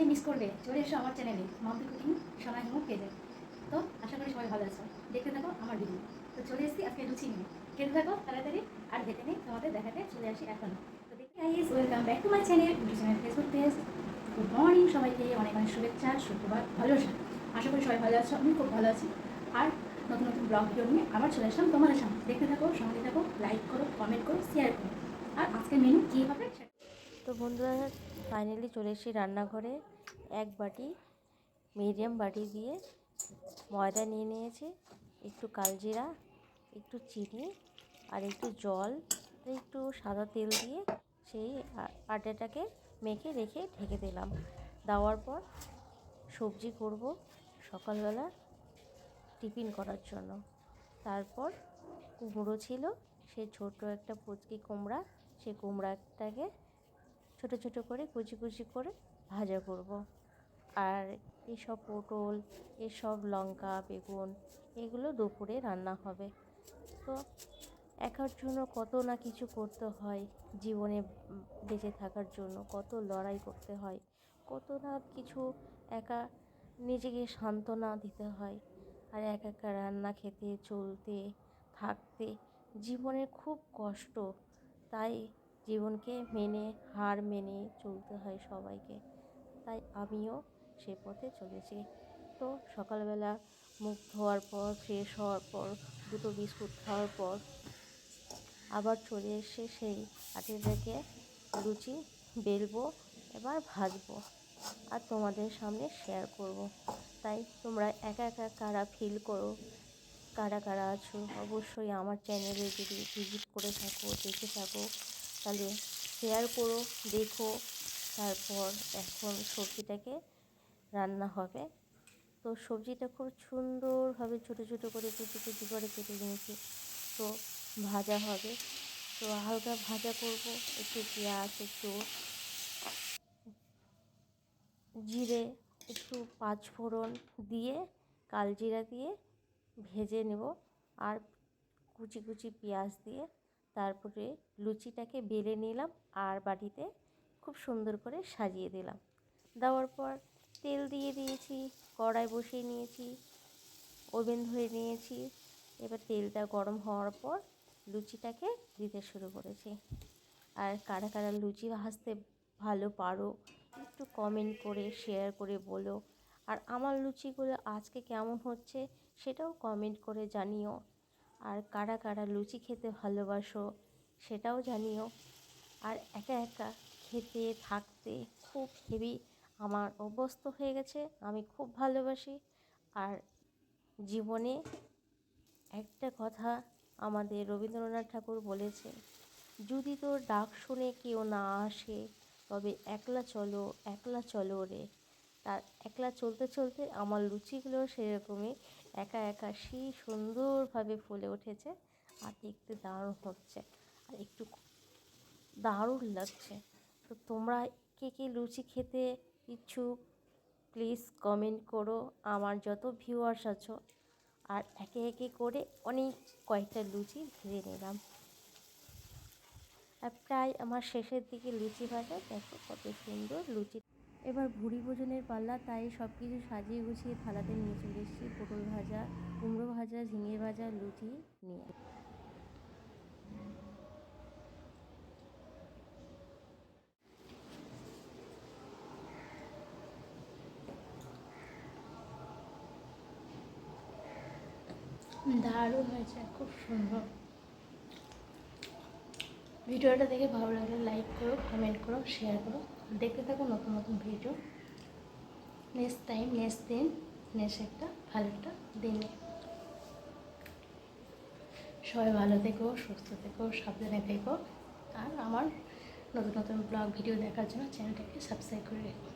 কে miss করবে চলে এসো আমার চ্যানেলে মাম্পি কুকিং সোনা হিমু পেজে তো আশা করি সবাই ভালো আছো। দেখতে থাকো আমার ভিডিও তো চলে এসেছি আজকে লুচি নিয়ে। খেতে থাকো তাড়াতাড়ি, আর ভেতে নেই, তোমাদের দেখাতে চলে আসি এখন তো দেখি guys welcome back to my channel channel Facebook page good morning সবাইকে, অনেক অনেক শুভেচ্ছা, শুক্রবার, ভালোবাসা। আশা করি সবাই ভালো আছো আমি খুব ভালো আছি। আর নতুন নতুন ব্লগ ভিডিও নিয়ে আবার চলে আসলাম তোমাদের সামনে। দেখতে থাকো, সঙ্গে থাকো লাইক করো কমেন্ট করো শেয়ার করো। আর আজকে মেনু কী হবে সেটা তো বন্ধুরা ফাইনালি চলে এসেছি রান্নাঘরে। এক বাটি মিডিয়াম বাটি দিয়ে ময়দা নিয়ে নিয়েছি, একটু কালজিরা, একটু চিনি আর একটু জল একটু সাদা তেল দিয়ে সেই আটাটাকে মেখে রেখে ঢেকে দিলাম। দেওয়ার পর সবজি করব সকালবেলা টিফিন করার জন্য। তারপর কুমড়ো ছিল, সে ছোট একটা পুচকি কুমড়া সেই কুমড়াটাকে ছোট ছোট করে কুচি কুচি করে ভাজা করব। আর এসব পটল, এসব লঙ্কা, বেগুন এগুলো দুপুরে রান্না হবে। তো একার জন্য কত না কিছু করতে হয় জীবনে বেঁচে থাকার জন্য, কত লড়াই করতে হয়, কত না কিছু একা নিজেকে সান্ত্বনা দিতে হয়। আর একা একা রান্না খেতে, চলতে, থাকতে জীবনের খুব কষ্ট। তাই জীবনকে মেনে, হার মেনে চলতে হয় সবাইকে। তাই আমিও সে পথে চলেছি। তো সকালবেলা মুখ ধোয়ার পর ফ্রেশ হওয়ার পর, দুটো বিস্কুট খাওয়ার পর আবার চলে এসে সেই রেখে লুচি বেলবো, এবার ভাজবো আর তোমাদের সামনে শেয়ার করব। তাই তোমরা একা একা কারা ফিল করো? কারা কারা আছো? অবশ্যই আমার চ্যানেলে যদি ভিজিট করে থাকো, দেখে থাকো। তাহলে শেয়ার করো, দেখো, তারপর এখন সবজিটাকে রান্না হবে। তো সবজিটা খুব সুন্দরভাবে ছোটো ছোটো করে কুচি কুচি করে কেটে নিয়েছি। তো ভাজা হবে। তো হালকা ভাজা করব, একটু পেঁয়াজ, একটু জিরে, একটু পাঁচফোড়ন দিয়ে কালজিরা দিয়ে ভেজে নেব। আর কুচি কুচি পেঁয়াজ দিয়ে তারপরে লুচিটাকে বেলে নিলাম আর বাটিতে খুব সুন্দর করে সাজিয়ে দিলাম। দেওয়ার পর তেল দিয়ে দিয়েছি, কড়াই বসিয়ে নিয়েছি, ওভেন ধরে নিয়েছি। এবার তেলটা গরম হওয়ার পর লুচিটাকে দিতে শুরু করেছি। আর কারা কারা লুচি ভাজতে ভালো পারো, একটু কমেন্ট করে শেয়ার করে বলো। আর আমার লুচিগুলো আজকে কেমন হচ্ছে সেটাও কমেন্ট করে জানিও। আর কারা কারা লুচি খেতে ভালোবাসো সেটাও জানিও। আর একা একা খেতে, থাকতে খুব হেভি আমার অভ্যস্ত হয়ে গেছে, আমি খুব ভালোবাসি। আর জীবনে একটা কথা আমাদের রবীন্দ্রনাথ ঠাকুর বলেছেন যদি তোর ডাক শুনে কেউ না আসে, তবে একলা চলো একলা চলো রে। তার একলা চলতে চলতে আমার লুচিগুলো সেরকমই একা একা সেই সুন্দরভাবে ফুলে উঠেছে আর দেখতে দারুণ হচ্ছে আর একটু দারুণ লাগছে। তো তোমরা কে কে লুচি খেতে ইচ্ছুক প্লিজ কমেন্ট করো। আমার যত ভিউয়ার্স আছো আর একে একে করে অনেক কয়েকটা লুচি ভেজে নিলাম। আর প্রায় আমার শেষের দিকে লুচি ভাজা, দেখো কত সুন্দর লুচি। এবার ভুড়ি ভোজনের পাল্লা, তাই সব কিছু সাজিয়ে গুছিয়ে থালাতে নিয়ে চলে এসেছি পটল ভাজা, কুমড়ো ভাজা, ঝিঙে ভাজা, লুচি নিয়ে। দারুণ হয়েছে, খুব সুন্দর। ভিডিওটা দেখে ভালো লাগলে লাইক করো কমেন্ট করো শেয়ার করো। দেখতে থাকুন নতুন নতুন ভিডিও। নেক্সট টাইম নেক্সট দিন নেক্সট একটা ভালো একটা দিনে। সবাই ভালো থেকো, সুস্থ থেকো, সাবধানে থেকো। আর আমার নতুন নতুন ব্লগ ভিডিও দেখার জন্য চ্যানেলটাকে সাবস্ক্রাইব করে রেখো।